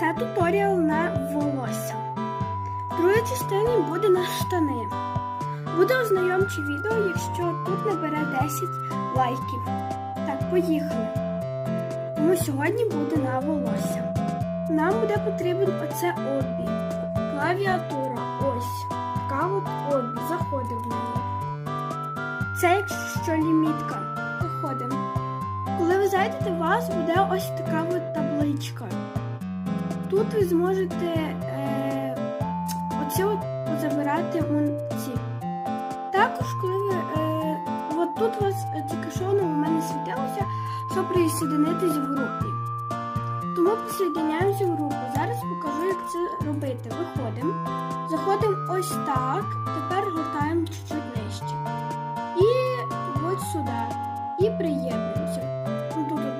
Це туторіал на волосся. В другій частині буде на штани. Буде ознайомче відео, якщо тут набере 10 лайків. Так, поїхали. Тому сьогодні буде на волосся. Нам буде потрібен оце обі. Клавіатура. Ось. Така от обі. Заходимо в неї. Це якщо лімітка. Заходимо. Коли зайдете, у вас буде ось така от табличка. Тут ви зможете е, оці от забирати ці. Також, коли ви е, от тут у вас тільки що ну, у мене світилося, що присоединитись в групі. Тому присоединяємося в групу. Зараз покажу, як це робити. Виходимо. Заходимо ось так. Тепер гортаємо чуть-чуть нижче. І от сюди.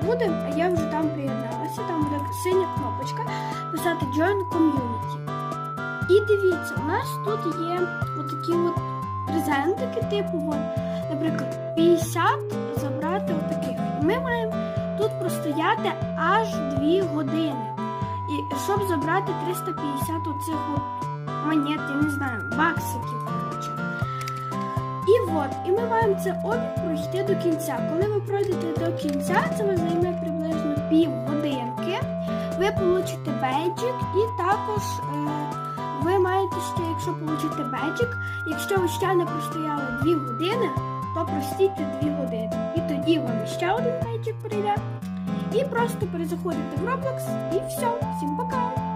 Буде, а я вже там приєдналася. Там буде синя кнопочка писати Join Community. І дивіться, у нас тут є отакі от презентики, типу, от, наприклад, 50 забрати отаких. І ми маємо тут простояти аж 2 години. І щоб забрати 350 оцих от монет, я не знаю, баксиків, коротше. І от, і ми маємо це обіг пройти до кінця. Коли ви пройдете до кінця, це вас займе приблизно пів годинки. Ви получите бейджик і також е, ви маєте ще, якщо получите бейджик, якщо ви ще не простояли 2 години, то простійте 2 години. І тоді вам ще один бейджик прийде. І просто перезаходите в Roblox і все. Всім пока!